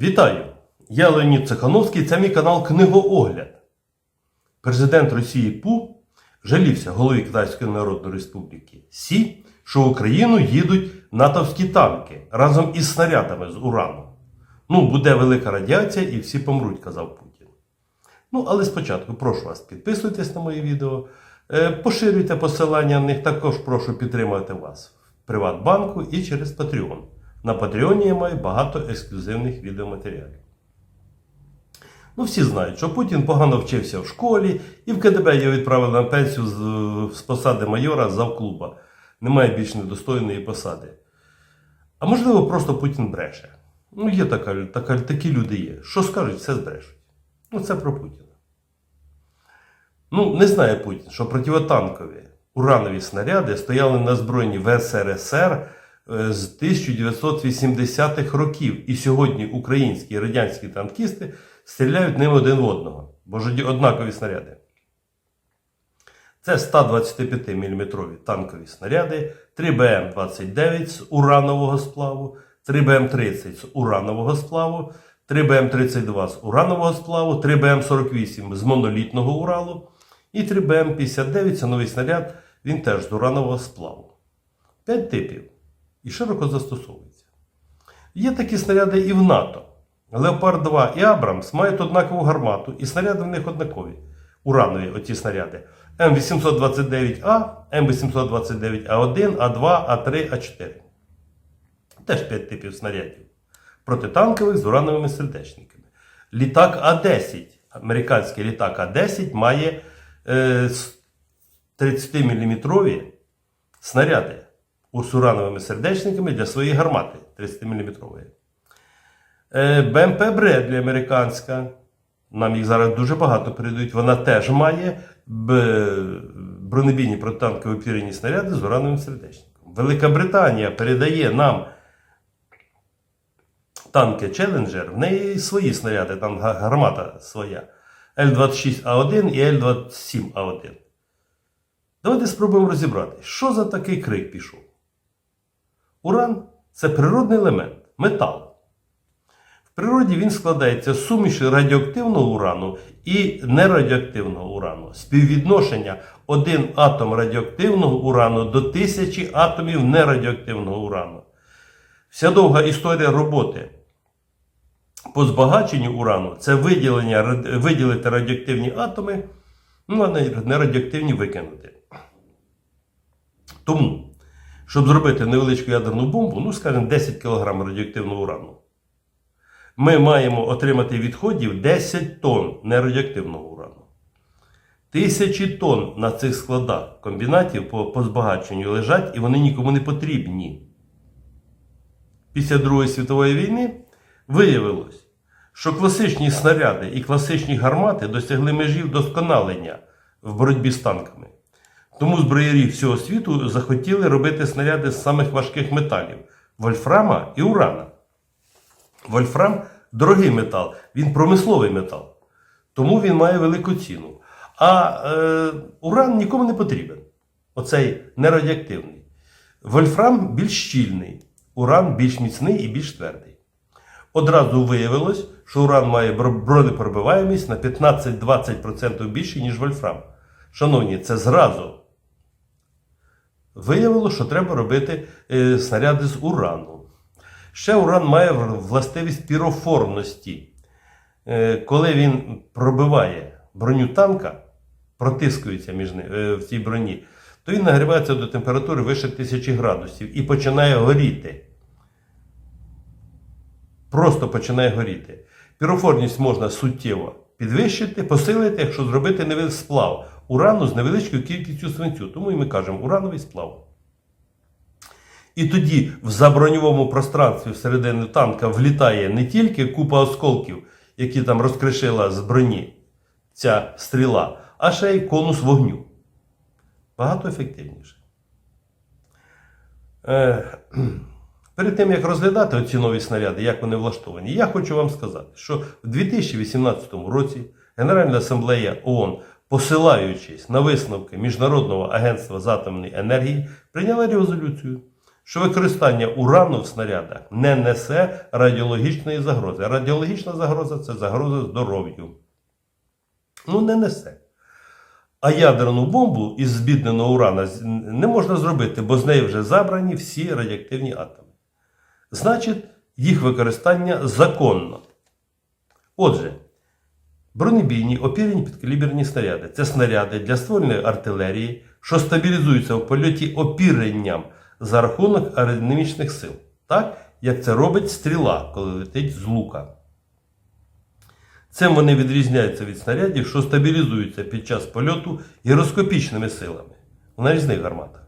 Вітаю! Я Леонід Цехановський, це мій канал Книгоогляд. Президент Росії Пу жалівся голові Китайської Народної Республіки Сі, що в Україну їдуть натовські танки разом із снарядами з урану. Ну, буде велика радіація і всі помруть, казав Путін. Ну, але спочатку прошу вас, підписуйтесь на мої відео, е, поширюйте посилання на них, також прошу підтримати вас в Приватбанку і через Patreon. На Patreon я маю багато ексклюзивних відеоматеріалів. Ну, всі знають, що Путін погано вчився в школі, і в КДБ його відправили на пенсію з, з посади майора завклуба. Немає більш недостойної посади. А можливо, просто Путін бреше. Ну, є така, така, такі люди є. Що скажуть, все збрешуть. Ну, це про Путіна. Ну, не знає Путін, що противотанкові уранові снаряди стояли на збройні в СРСР з 1980-х років. І сьогодні українські і радянські танкісти стріляють ними один в одного, бо ж однакові снаряди. Це 125 мм танкові снаряди, 3 БМ-29 з уранового сплаву, 3 БМ-30 з уранового сплаву, 3 БМ-32 з уранового сплаву, 3 БМ-48 з монолітного Уралу. І 3 БМ-59 це новий снаряд, він теж з уранового сплаву. П'ять типів і широко застосовується. Є такі снаряди і в НАТО. Леопард 2 і Абрамс мають однакову гармату, і снаряди в них однакові. Уранові оці снаряди. М829А, М829А1, А2, А3, А4. Теж 5 типів снарядів. Протитанкових з урановими сердечниками. Літак А10. Американський літак А10 має е, 30-мм снаряди з урановими сердечниками для своєї гармати 30-мм. Е, БМП Бредлі американська. Нам їх зараз дуже багато передають. Вона теж має бронебійні протитанкові пірені снаряди з урановим сердечником. Велика Британія передає нам танки Челленджер, в неї свої снаряди, там гармата своя. Л-26А1 і Л-27А1. Давайте спробуємо розібрати, що за такий крик пішов. Уран це природний елемент, метал. В природі він складається з суміші радіоактивного урану і нерадіоактивного урану. Співвідношення один атом радіоактивного урану до тисячі атомів нерадіоактивного урану. Вся довга історія роботи по збагаченню урану це виділення, виділити радіоактивні атоми, ну а не- нерадіоактивні викинути. Тому, щоб зробити невеличку ядерну бомбу, ну, скажімо, 10 кг радіоактивного урану, ми маємо отримати відходів 10 тонн нерадіоактивного урану. Тисячі тонн на цих складах комбінатів по, по збагаченню лежать і вони нікому не потрібні. Після Другої світової війни виявилось, що класичні снаряди і класичні гармати досягли межі вдосконалення в боротьбі з танками. Тому зброярі всього світу захотіли робити снаряди з самих важких металів вольфрама і урана. Вольфрам дорогий метал, він промисловий метал. Тому він має велику ціну. А е, уран нікому не потрібен. Оцей нерадіоактивний. Вольфрам більш щільний, уран більш міцний і більш твердий. Одразу виявилось, що уран має бронепробиваємість на 15-20% більше, ніж вольфрам. Шановні, це зразу. Виявило, що треба робити е, снаряди з урану. Ще уран має властивість піроформності. Е, коли він пробиває броню танка, протискується між ни- е, в цій броні, то він нагрівається до температури вище 1000 градусів і починає горіти. Просто починає горіти. Піроформність можна суттєво підвищити, посилити, якщо зробити невеликий сплав урану з невеличкою кількістю свинцю. Тому і ми кажемо урановий сплав. І тоді в заброньовому пространстві всередину танка влітає не тільки купа осколків, які там розкришила з броні ця стріла, а ще й конус вогню. Багато ефективніше. Е, перед тим, як розглядати оці нові снаряди, як вони влаштовані, я хочу вам сказати, що в 2018 році Генеральна асамблея ООН, посилаючись на висновки Міжнародного агентства з атомної енергії, прийняла резолюцію, що використання урану в снарядах не несе радіологічної загрози. Радіологічна загроза це загроза здоров'ю. Ну, не несе. А ядерну бомбу із збідненого урана не можна зробити, бо з неї вже забрані всі радіоактивні атоми. Значить, їх використання законно. Отже, бронебійні опірні підкаліберні снаряди це снаряди для ствольної артилерії, що стабілізуються в польоті опіренням за рахунок аеродинамічних сил, так як це робить стріла, коли летить з лука. Цим вони відрізняються від снарядів, що стабілізуються під час польоту гіроскопічними силами в нарізних гарматах.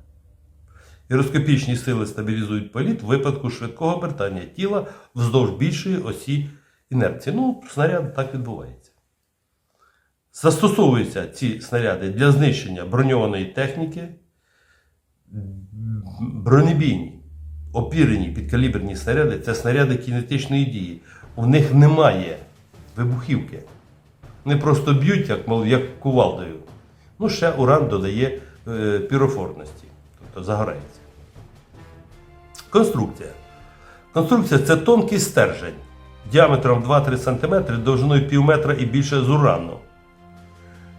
Гіроскопічні сили стабілізують політ в випадку швидкого обертання тіла вздовж більшої осі інерції. Ну, снаряд так відбувається. Застосовуються ці снаряди для знищення броньованої техніки, бронебійні, опірені підкаліберні снаряди це снаряди кінетичної дії. У них немає вибухівки. Вони просто б'ють, як, мов, як кувалдою. Ну, ще уран додає е, пірофорності, тобто загорається. Конструкція. Конструкція це тонкий стержень діаметром 2-3 см, довжиною пів метра і більше з урану.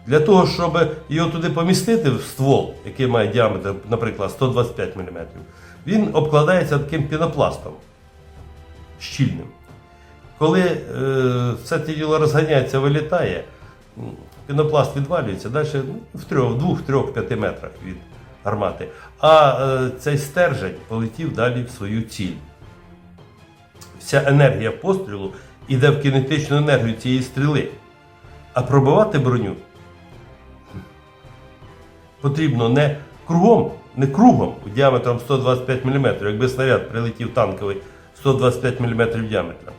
Для того, щоб його туди помістити в ствол, який має діаметр, наприклад, 125 мм, він обкладається таким пінопластом щільним. Коли е, все це діло розганяється, вилітає, пінопласт відвалюється далі ну, в трьох, двох, трьох, п'яти метрах від гармати. А е, цей стержень полетів далі в свою ціль. Вся енергія пострілу йде в кінетичну енергію цієї стріли. А пробивати броню потрібно не кругом, не кругом діаметром 125 мм, якби снаряд прилетів танковий 125 мм діаметром.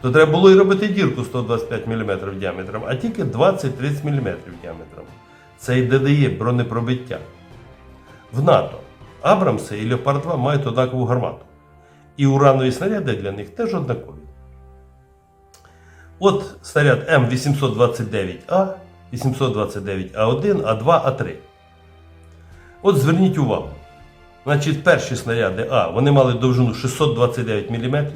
То треба було і робити дірку 125 мм діаметром, а тільки 20-30 мм діаметром. Це й додає бронепробиття. В НАТО Абрамси і Леопард 2 мають однакову гармату. І уранові снаряди для них теж однакові. От снаряд М829А, 829А1, А2, А3. От зверніть увагу. Значить, перші снаряди А, вони мали довжину 629 мм,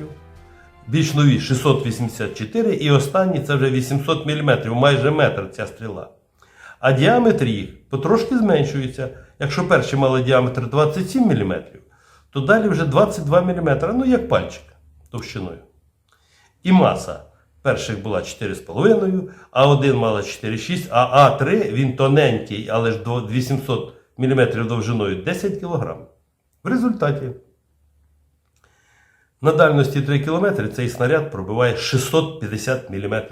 більш нові 684 і останні це вже 800 мм, майже метр ця стріла. А діаметр їх потрошки зменшується. Якщо перші мали діаметр 27 мм, то далі вже 22 мм, ну як пальчик товщиною. І маса перших була 4,5, А1 мала 4,6, а А3 він тоненький, але ж до 800 мм довжиною 10 кг. В результаті на дальності 3 км цей снаряд пробиває 650 мм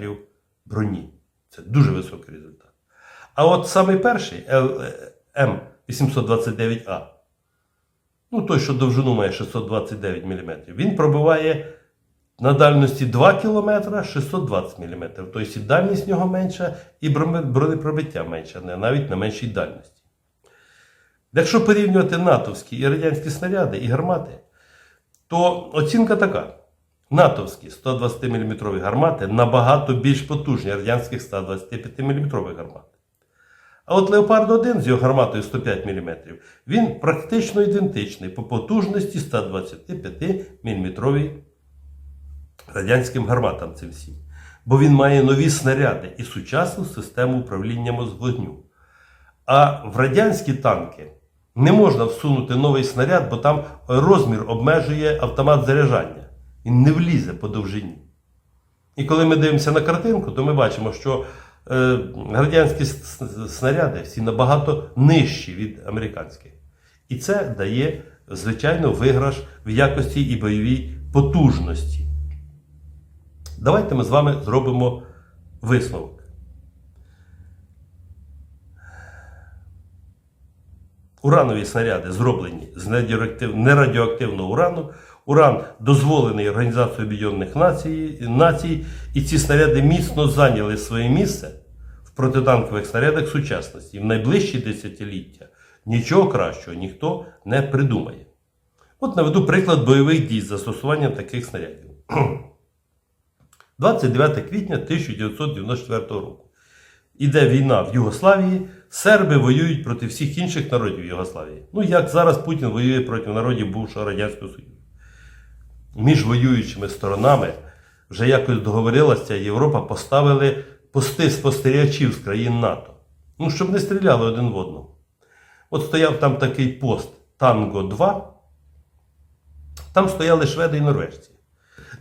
броні. Це дуже високий результат. А от самий перший М829А, ну той, що довжину має 629 мм, він пробиває на дальності 2 км 620 мм. Тобто і дальність нього менша, і бронепробиття менше, навіть на меншій дальності. Якщо порівнювати натовські і радянські снаряди і гармати, то оцінка така. Натовські 120 мм гармати набагато більш потужні радянських 125 мм гармат. А от Леопард 1 з його гарматою 105 мм, він практично ідентичний по потужності 125 мм радянським гарматам цим всім. Бо він має нові снаряди і сучасну систему управління з вогню. А в радянські танки не можна всунути новий снаряд, бо там розмір обмежує автомат заряджання. Він не влізе по довжині. І коли ми дивимося на картинку, то ми бачимо, що е, радянські снаряди всі набагато нижчі від американських. І це дає, звичайно, виграш в якості і бойовій потужності. Давайте ми з вами зробимо висновок. Уранові снаряди зроблені з нерадіоактивного урану. Уран дозволений Організацією Об'єднаних Націй, і ці снаряди міцно зайняли своє місце в протитанкових снарядах сучасності. І в найближчі десятиліття нічого кращого ніхто не придумає. От наведу приклад бойових дій з застосуванням таких снарядів. 29 квітня 1994 року. іде війна в Югославії, серби воюють проти всіх інших народів Югославії. Ну, як зараз Путін воює проти народів бувшого Радянського Союзу. Між воюючими сторонами вже якось договорилася Європа, поставили пости спостерігачів з країн НАТО. Ну, щоб не стріляли один в одного. От стояв там такий пост Танго 2. Там стояли шведи і норвежці.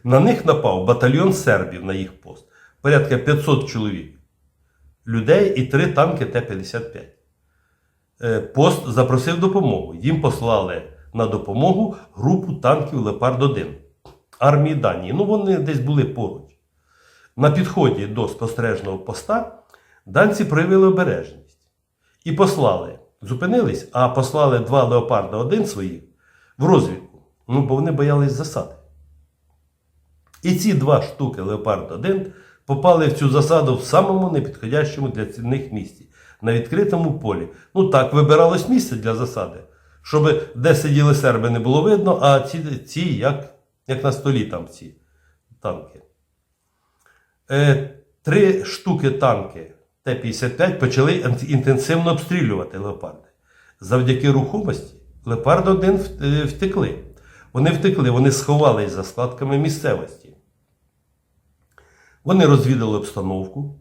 На них напав батальйон сербів на їх пост. Порядка 500 чоловік. Людей і три танки Т-55. Е, Пост запросив допомогу. Їм послали на допомогу групу танків Лепард-1 армії Данії. Ну, вони десь були поруч. На підході до спостережного поста данці проявили обережність і послали, зупинились, а послали два леопарда 1 своїх в розвідку. Ну, бо вони боялись засади. І ці два штуки Леопард 1 попали в цю засаду в самому непідходящому для них місці, на відкритому полі. Ну так, вибиралось місце для засади, щоб де сиділи серби не було видно, а ці, ці як, як на столі там ці танки. Е, три штуки танки Т-55 почали інтенсивно обстрілювати леопарди. Завдяки рухомості леопард 1 втекли. Вони втекли, вони сховались за складками місцевості. Вони розвідали обстановку,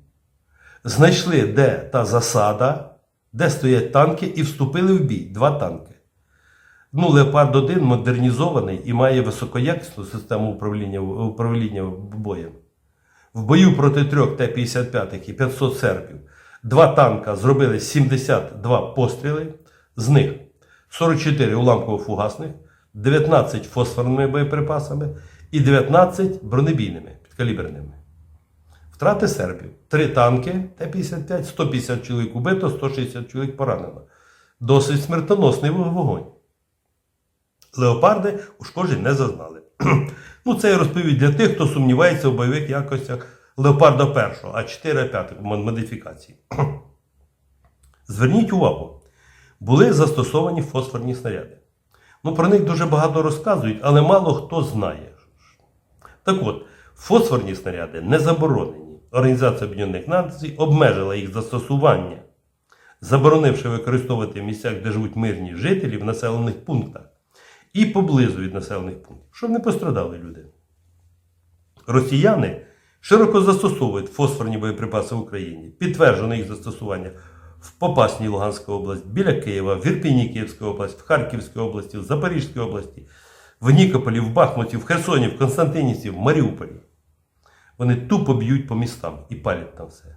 знайшли, де та засада, де стоять танки, і вступили в бій. Два танки. Ну, Леопард 1 модернізований і має високоякісну систему управління, управління боєм. В бою проти трьох Т-55 і 500 сербів два танка зробили 72 постріли, з них 44 уламково-фугасних, 19 фосфорними боєприпасами і 19 бронебійними підкаліберними. Втрати сербів. Три танки Т-55, 150 чоловік убито, 160 чоловік поранено. Досить смертоносний вогонь. Леопарди ушкоджень не зазнали. ну, це я розповів для тих, хто сумнівається у бойових якостях Леопарда 1, а 4 а 5 модифікації. Зверніть увагу, були застосовані фосфорні снаряди. Ну, про них дуже багато розказують, але мало хто знає. Так от, фосфорні снаряди не заборонені. Організація Об'єднаних Націй обмежила їх застосування, заборонивши використовувати в місцях, де живуть мирні жителі в населених пунктах і поблизу від населених пунктів, щоб не пострадали люди. Росіяни широко застосовують фосфорні боєприпаси в Україні. Підтверджено їх застосування в Попасній Луганській області, біля Києва, в Ірпіні Київській області, в Харківській області, в Запорізькій області, в Нікополі, в Бахмуті, в Херсоні, в Константинівці, в Маріуполі. Вони тупо б'ють по містам і палять там все.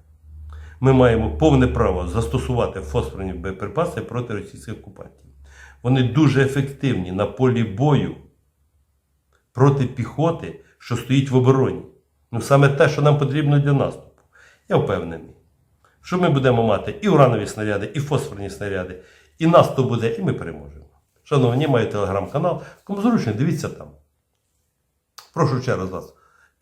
Ми маємо повне право застосувати фосфорні боєприпаси проти російських окупантів. Вони дуже ефективні на полі бою проти піхоти, що стоїть в обороні. Ну саме те, що нам потрібно для наступу. Я впевнений, що ми будемо мати і уранові снаряди, і фосфорні снаряди, і наступ буде, і ми переможемо. Шановні, маю телеграм-канал. Кому зручно, дивіться там. Прошу ще раз вас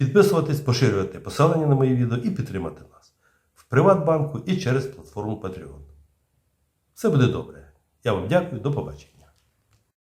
підписуватись, поширювати посилання на мої відео і підтримати нас в Приватбанку і через платформу Patreon. Все буде добре. Я вам дякую, до побачення.